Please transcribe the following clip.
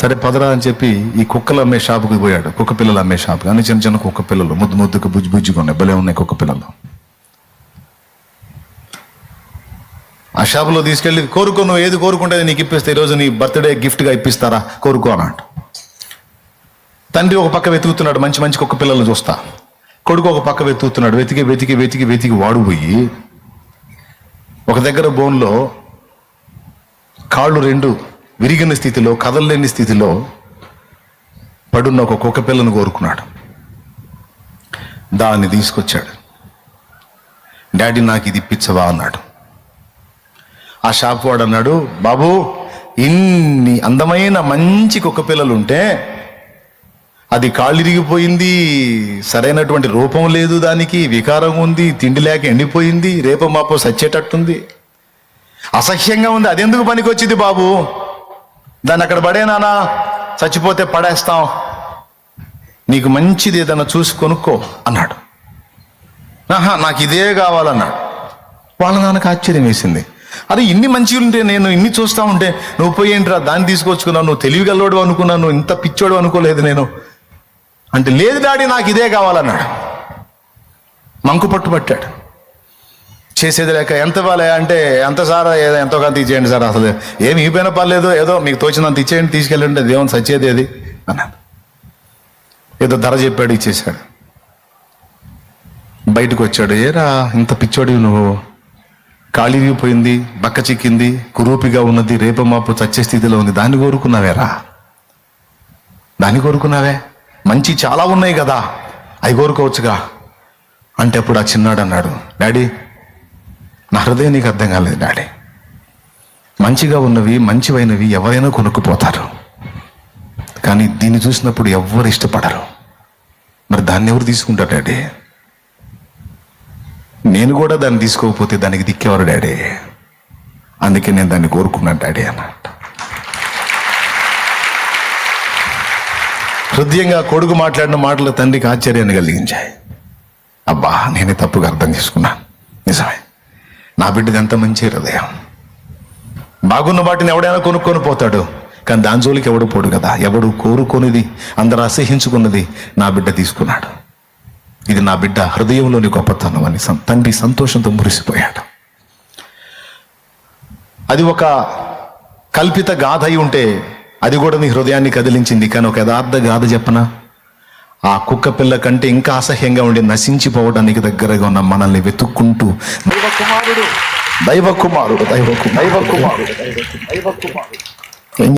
సరే పదరా అని చెప్పి ఈ కుక్కలు అమ్మే షాపుకి పోయాడు. కుక్క పిల్లలు అమ్మే షాప్ అన్ని చిన్న చిన్న కుక్క పిల్లలు. ముద్దు ముద్దుకు బుజ్జి బుజ్జిగా ఉన్నాయి. భలే ఉన్నాయి కుక్క పిల్లలు. ఆ షాపులో తీసుకెళ్ళి కోరుకో నువ్వు ఏది కోరుకుంటే నీకు ఇప్పిస్తే ఈరోజు నీ బర్త్డే గిఫ్ట్గా ఇప్పిస్తారా? కోరుకో అన్నట్టు తండ్రి ఒక పక్క వెతుకుతున్నాడు. మంచి మంచి కుక్క పిల్లలు చూస్తా. కొడుకు ఒక పక్క వెతుకుతున్నాడు. వెతికి వెతికి వెతికి వెతికి వాడు పోయి ఒక దగ్గర బోన్లో కాళ్ళు రెండు విరిగిన స్థితిలో కదలలేని స్థితిలో పడున్న ఒక కుక్క పిల్లను కోరుకున్నాడు. దాన్ని తీసుకొచ్చాడు. డాడీ నాకు ఇది ఇప్పించవా అన్నాడు. ఆ షాప్ వాడు అన్నాడు బాబు ఇన్ని అందమైన మంచి కుక్క పిల్లలు ఉంటే అది కాళ్ళు ఇరిగిపోయింది సరైనటువంటి రూపం లేదు దానికి వికారం ఉంది తిండి లేక ఎండిపోయింది రేపు మాపో సచ్చేటట్టుంది. అసహ్యంగా ఉంది అదెందుకు పనికొచ్చింది బాబు? దాన్ని అక్కడ పడేనానా చచ్చిపోతే పడేస్తాం. నీకు మంచిది ఏదైనా చూసి కొనుక్కో అన్నాడు. ఆహా నాకు ఇదే కావాలన్నాడు. వాళ్ళ నాన్నకు ఆశ్చర్యం వేసింది. అరే ఇన్ని మంచిగా ఉంటే నేను ఇన్ని చూస్తా ఉంటే నువ్వు పోయి ఏంట్రా దాన్ని తీసుకొచ్చుకున్నావు నువ్వు తెలివిగలవాడు అనుకున్నాను ఇంత పిచ్చోడు అనుకోలేదు నేను. అంటే లేదు డాడీ నాకు ఇదే కావాలన్నాడు. మంకు పట్టు పట్టాడు చేసేది లేక ఎంత ఇవ్వాలి అంటే ఎంత సార్ ఏదో ఎంతో కొంత ఇచ్చేయండి సార్ అసలు. ఏమి ఇవ్వకపోయినా పర్లేదు ఏదో మీకు తోచినంత ఇచ్చేయండి తీసుకెళ్ళండి దేవుని సచ్చేది అది అన్నాడు. ఏదో ధర చెప్పాడు ఇచ్చేసాడు బయటకు వచ్చాడు. ఏరా ఇంత పిచ్చోడి నువ్వు. ఖాళీ పోయింది బక్క చిక్కింది కురూపిగా ఉన్నది రేపు మాపు చచ్చే స్థితిలో ఉంది. దాన్ని కోరుకున్నావేరా? దాన్ని కోరుకున్నావే? మంచి చాలా ఉన్నాయి కదా. అవి కోరుకోవచ్చుగా. అంటే అప్పుడు ఆ చిన్నాడు అన్నాడు డాడీ నా హృదయం నీకు అర్థం కాలేదు డాడీ. మంచిగా ఉన్నవి మంచివైనవి ఎవరైనా కొనుక్కుపోతారు. కానీ దీన్ని చూసినప్పుడు ఎవ్వరు ఇష్టపడరు. మరి దాన్ని ఎవరు తీసుకుంటారు డాడీ? నేను కూడా దాన్ని తీసుకోకపోతే దానికి దిక్కేవారు డాడీ? అందుకే నేను దాన్ని కోరుకున్నాను డాడీ అన్నట్టు హృదయంగా కొడుకు మాట్లాడిన మాటలు తండ్రికి ఆశ్చర్యాన్ని కలిగించాయి. అబ్బా నేనే తప్పుగా అర్థం చేసుకున్నాను. నిజమే. నా బిడ్డది ఎంత మంచి హృదయం. బాగున్న వాటిని ఎవడైనా కొనుక్కొని పోతాడు కానీ దాని జోలికి ఎవడు పోడు కదా. ఎవడు కోరుకొనిది అందరూ అసహించుకున్నది నా బిడ్డ తీసుకున్నాడు. ఇది నా బిడ్డ హృదయంలోని గొప్పతనం అని తండ్రి సంతోషంతో మురిసిపోయాడు. అది ఒక కల్పిత గాథ అయి ఉంటే అది కూడా నీ హృదయాన్ని కదిలించింది. కానీ ఒక యథార్థ గాథ చెప్పనా? ఆ కుక్క పిల్ల కంటే ఇంకా అసహ్యంగా ఉండి నశించిపోవడానికి దగ్గరగా ఉన్న మనల్ని వెతుక్కుంటూ దైవ కుమారుడు దైవ కుమారుడు దైవ కుమారుడు దైవ కుమారుడు దైవ కుమారుడు